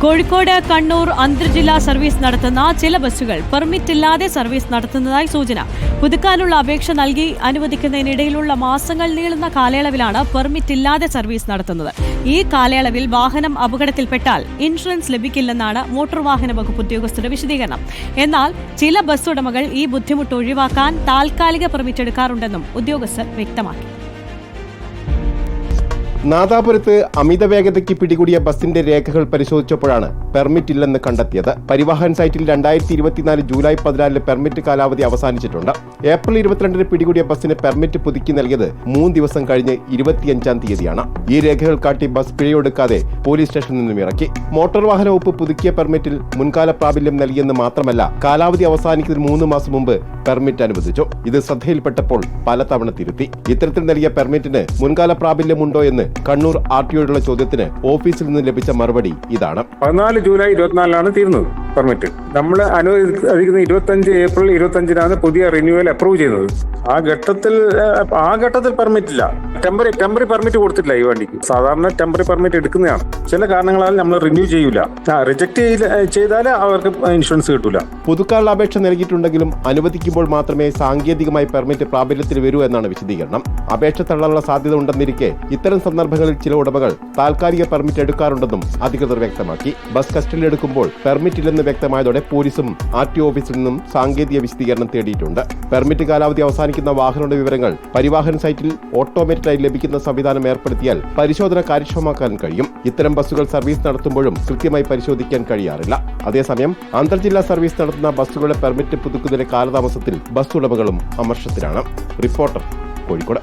Kozhikode Kannur അന്തർജില്ലാ service നടത്തുന്ന ചില ബസ്സുകൾ പെർമിറ്റ് ഇല്ലാതെ സർവീസ് നടത്തുന്നതായി സൂചന. പുതുക്കാനുള്ള അപേക്ഷ നൽകി അനുവദിക്കുന്നതിനിടയിലുള്ള മാസങ്ങൾ നീളുന്ന കാലയളവിലാണ് പെർമിറ്റ് ഇല്ലാതെ സർവീസ് നടത്തുന്നത്. ഈ കാലയളവിൽ വാഹനം അപകടത്തിൽപ്പെട്ടാൽ ഇൻഷുറൻസ് ലഭിക്കില്ലെന്നാണ് മോട്ടോർ വാഹന വകുപ്പ് ഉദ്യോഗസ്ഥരുടെ വിശദീകരണം. എന്നാൽ ചില ബസ് ഉടമകൾ ഈ ബുദ്ധിമുട്ട് ഒഴിവാക്കാൻ താൽക്കാലിക പെർമിറ്റ് എടുക്കാറുണ്ടെന്നും ഉദ്യോഗസ്ഥർ വ്യക്തമാക്കി. നാദാപുരത്ത് അമിത വേഗതയ്ക്ക് പിടികൂടിയ ബസിന്റെ രേഖകൾ പരിശോധിച്ചപ്പോഴാണ് പെർമിറ്റ് ഇല്ലെന്ന് കണ്ടെത്തിയത്. പരിവാഹൻ സൈറ്റിൽ രണ്ടായിരത്തി ഇരുപത്തിനാല് ജൂലൈ പതിനാലിന് പെർമിറ്റ് കാലാവധി അവസാനിച്ചിട്ടുണ്ട്. ഏപ്രിൽ ഇരുപത്തിരണ്ടിന് പിടികൂടിയ ബസ്സിന് പെർമിറ്റ് പുതുക്കി നൽകിയത് മൂന്ന് ദിവസം കഴിഞ്ഞ് ഇരുപത്തിയഞ്ചാം തീയതിയാണ്. ഈ രേഖകൾ കാട്ടി ബസ് പിഴയൊടുക്കാതെ പോലീസ് സ്റ്റേഷനിൽ നിന്നും ഇറക്കി. മോട്ടോർ വാഹന വകുപ്പ് പുതുക്കിയ പെർമിറ്റിൽ മുൻകാല പ്രാബല്യം നൽകിയെന്ന് മാത്രമല്ല കാലാവധി അവസാനിക്കുന്നതിന് മൂന്ന് മാസം മുമ്പ് പെർമിറ്റ് അനുവദിച്ചു. ഇത് ശ്രദ്ധയിൽപ്പെട്ടപ്പോൾ പലതവണ തിരുത്തി. ഇത്തരത്തിൽ നൽകിയ പെർമിറ്റിന് മുൻകാല പ്രാബല്യമുണ്ടോ എന്ന് കണ്ണൂർ ആർ ടിഒയുടെ ചോദ്യത്തിന് ഓഫീസിൽ നിന്ന് ലഭിച്ച മറുപടി ഇതാണ്. പതിനാല് ജൂലൈ ഇരുപത്തിനാലിലാണ് തീർന്നത് പെർമിറ്റ് നമ്മൾ അനുവദിക്കുന്ന ഇരുപത്തഞ്ച് ഏപ്രിൽ ഇരുപത്തഞ്ചിനാണ് പുതിയ റിന്യൂവൽ അപ്രൂവ് ചെയ്യുന്നത് ആ ഘട്ടത്തിൽ ആ ഘട്ടത്തിൽ പെർമിറ്റ് ഇല്ല. ടെമ്പറി ടെമ്പറി പെർമിറ്റ് കൊടുത്തിട്ടില്ല ഈ വണ്ടിക്ക്. സാധാരണ ടെമ്പറി പെർമിറ്റ് എടുക്കുന്നതാണ്. ചില കാരണങ്ങളാൽ നമ്മൾ റിന്യൂ ചെയ്യൂല. റിജക്ട് ചെയ്താൽ അവർക്ക് ഇൻഷുറൻസ് കിട്ടൂല. പുതുക്കാനുള്ള അപേക്ഷ നൽകിയിട്ടുണ്ടെങ്കിലും അനുവദിക്കുമ്പോൾ മാത്രമേ സാങ്കേതികമായി പെർമിറ്റ് പ്രാബല്യത്തിൽ വരൂ എന്നാണ് വിശദീകരണം. അപേക്ഷ തള്ളാനുള്ള സാധ്യത ഉണ്ടെന്നിരിക്കെ ഇത്തരം സന്ദർഭങ്ങളിൽ ചില ഉടമകൾ താൽക്കാലിക പെർമിറ്റ് എടുക്കാറുണ്ടെന്നും അധികൃതർ വ്യക്തമാക്കി. ബസ് കസ്റ്റഡിയിൽ എടുക്കുമ്പോൾ പെർമിറ്റ് ഇല്ലെന്ന് വ്യക്തമായതോടെ പോലീസും ആർ ടി ഓഫീസിൽ നിന്നും സാങ്കേതിക വിശദീകരണം തേടിയിട്ടുണ്ട്. പെർമിറ്റ് കാലാവധി അവസാനിക്കുന്ന വാഹനങ്ങളുടെ വിവരങ്ങൾ പരിവാഹൻ സൈറ്റിൽ ഓട്ടോമേറ്റഡായി ലഭിക്കുന്ന സംവിധാനം ഏർപ്പെടുത്തിയാൽ പരിശോധന കാര്യക്ഷമമാക്കാൻ കഴിയും. ഇത്തരം ബസ്സുകൾ സർവീസ് നടത്തുമ്പോഴും കൃത്യമായി പരിശോധിക്കാൻ കഴിയാറില്ല. അതേസമയം അന്തർജില്ലാ സർവീസ് നടത്തുന്ന ബസ്സുകളുടെ പെർമിറ്റ് പുതുക്കുന്നതിന്റെ കാലതാമസത്തിൽ ബസ് ഉടമകളും അമർഷത്തിലാണ്. റിപ്പോർട്ടർ കോഴിക്കോട്.